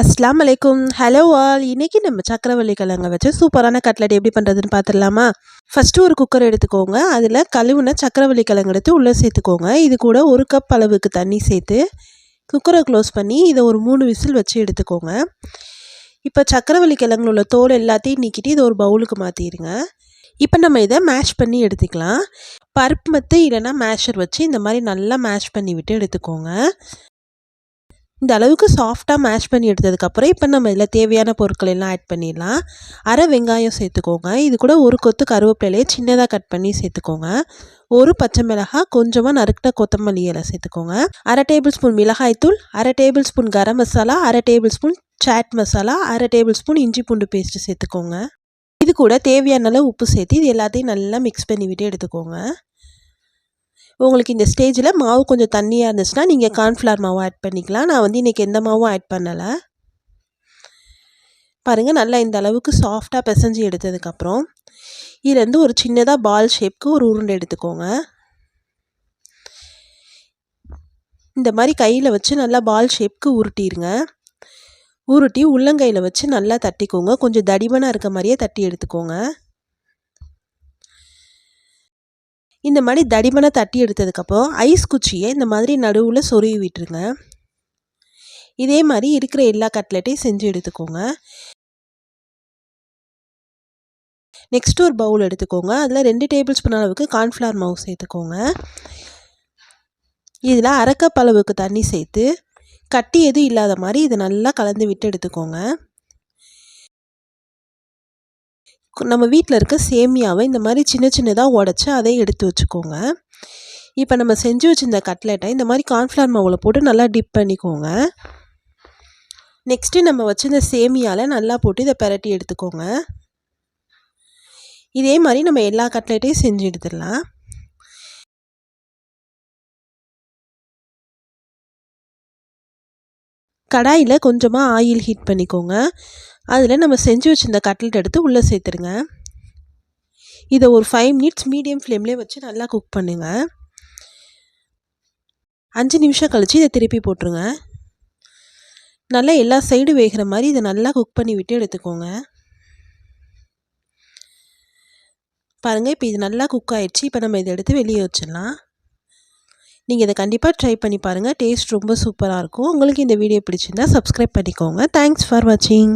அஸ்லாம் அலைக்கும். Hello all இன்றைக்கி நம்ம சக்கரவள்ளி கிழங்க வச்சு சூப்பரான கட்லட் எப்படி பண்ணுறதுன்னு பார்த்துடலாமா ஃபஸ்ட்டு ஒரு குக்கர் எடுத்துக்கோங்க. அதில் கழுவுன சக்கரவள்ளி கிழங்கு எடுத்து உள்ளே சேர்த்துக்கோங்க. இது கூட ஒரு கப் அளவுக்கு தண்ணி சேர்த்து குக்கரை க்ளோஸ் பண்ணி இதை ஒரு மூணு விசில் வச்சு எடுத்துக்கோங்க. இப்போ சக்கரவள்ளி கிழங்குல உள்ள தோல் எல்லாத்தையும் நீக்கிட்டு இதை ஒரு பவுலுக்கு மாற்றிடுங்க இப்போ நம்ம இதை மேஷ் பண்ணி எடுத்துக்கலாம். பருப்பு மத்து இல்லைன்னா மேஷர் வச்சு இந்த மாதிரி நல்லா மேஷ் பண்ணி விட்டு எடுத்துக்கோங்க. இந்த அளவுக்கு சாஃப்டாக மேஷ் பண்ணி எடுத்ததுக்கப்புறம் இப்போ நம்ம இதில் தேவையான பொருட்கள் எல்லாம் ஆட் பண்ணிடலாம். அரை வெங்காயம் சேர்த்துக்கோங்க. இது கூட ஒரு கொத்து கருவேப்பிலையை சின்னதாக கட் பண்ணி சேர்த்துக்கோங்க. ஒரு பச்சை மிளகாய் கொஞ்சமாக நறுக்கிட்ட கொத்தமல்லி இலை சேர்த்துக்கோங்க. அரை டேபிள் ஸ்பூன் மிளகாய்த்தூள் அரை டேபிள் ஸ்பூன் கரம் மசாலா அரை டேபிள் ஸ்பூன் சாட் மசாலா அரை டேபிள் ஸ்பூன் இஞ்சி பூண்டு பேஸ்ட்டு சேர்த்துக்கோங்க. இது கூட தேவையான அளவு உப்பு சேர்த்து இது எல்லாத்தையும் நல்லா மிக்ஸ் பண்ணி விட்டு எடுத்துக்கோங்க. உங்களுக்கு இந்த ஸ்டேஜில் மாவு கொஞ்சம் தண்ணியாக இருந்துச்சுன்னா நீங்கள் கார்ன்ஃப்ளவர் மாவு ஆட் பண்ணிக்கலாம். நான் வந்து இன்றைக்கி எந்த மாவும் ஆட் பண்ணலை. பாருங்கள் நல்லா இந்த அளவுக்கு சாஃப்டாக பிசைஞ்சு எடுத்ததுக்கப்புறம் இதுலேருந்து ஒரு சின்னதாக பால் ஷேப்க்கு ஒரு உருண்டை எடுத்துக்கோங்க. இந்த மாதிரி கையில் வச்சு நல்லா பால் ஷேப்க்கு உருட்டிடுங்க உருட்டி உள்ளங்கையில் வச்சு நல்லா தட்டிக்கோங்க. கொஞ்சம் தடிமனாக இருக்க மாதிரியே தட்டி எடுத்துக்கோங்க. இந்த மாதிரி தடிமனை தட்டி எடுத்ததுக்கப்புறம் ஐஸ் குச்சியை இந்த மாதிரி நடுவில் சொருவி விட்டுருங்க. இதே மாதிரி இருக்கிற எல்லா கட்லெட்டையும் செஞ்சு எடுத்துக்கோங்க. நெக்ஸ்ட் ஒரு பவுல் எடுத்துக்கோங்க. அதில் ரெண்டு டேபிள் ஸ்பூன் அளவுக்கு கார்ன்ஃப்ளவர் மாவு சேர்த்துக்கோங்க. இதில் அரைக்கப் அளவுக்கு தண்ணி சேர்த்து கட்டி எதுவும் இல்லாத மாதிரி இதை நல்லா கலந்து விட்டு எடுத்துக்கோங்க. நம்ம வீட்டில் இருக்க சேமியாவை இந்த மாதிரி சின்ன சின்னதாக உடச்சி அதை எடுத்து வச்சுக்கோங்க. இப்போ நம்ம செஞ்சு வச்சுருந்த கட்லெட்டை இந்த மாதிரி கார்ன்ஃப்ளவர் மாவில் போட்டு நல்லா டிப் பண்ணிக்கோங்க. நெக்ஸ்ட்டு நம்ம வச்சுருந்த சேமியாவில் நல்லா போட்டு இதை பெரட்டி எடுத்துக்கோங்க. இதே மாதிரி நம்ம எல்லா கட்லெட்டையும் செஞ்சு எடுத்துடலாம். கடாயில் கொஞ்சமாக ஆயில் ஹீட் பண்ணிக்கோங்க. அதில் நம்ம செஞ்சு வச்சுருந்த கட்லெட் எடுத்து உள்ளே சேர்த்துருங்க. இதை ஒரு ஃபைவ் மினிட்ஸ் மீடியம் ஃப்ளேம்லேயே வச்சு நல்லா குக் பண்ணுங்கள் அஞ்சு நிமிஷம் கழித்து இதை திருப்பி போட்டுருங்க. நல்லா எல்லா சைடும் வேகிற மாதிரி இதை நல்லா குக் பண்ணி விட்டு எடுத்துக்கோங்க. பாருங்கள் இப்போ இது நல்லா குக் ஆயிடுச்சு. இப்போ நம்ம இதை எடுத்து வெளியே வச்சிடலாம். நீங்கள் இதை கண்டிப்பாக ட்ரை பண்ணி பாருங்கள் டேஸ்ட் ரொம்ப சூப்பராக இருக்கும். உங்களுக்கு இந்த வீடியோ பிடிச்சிருந்தா சப்ஸ்கிரைப் பண்ணிக்கோங்க. தேங்க்ஸ் ஃபார் வாட்சிங்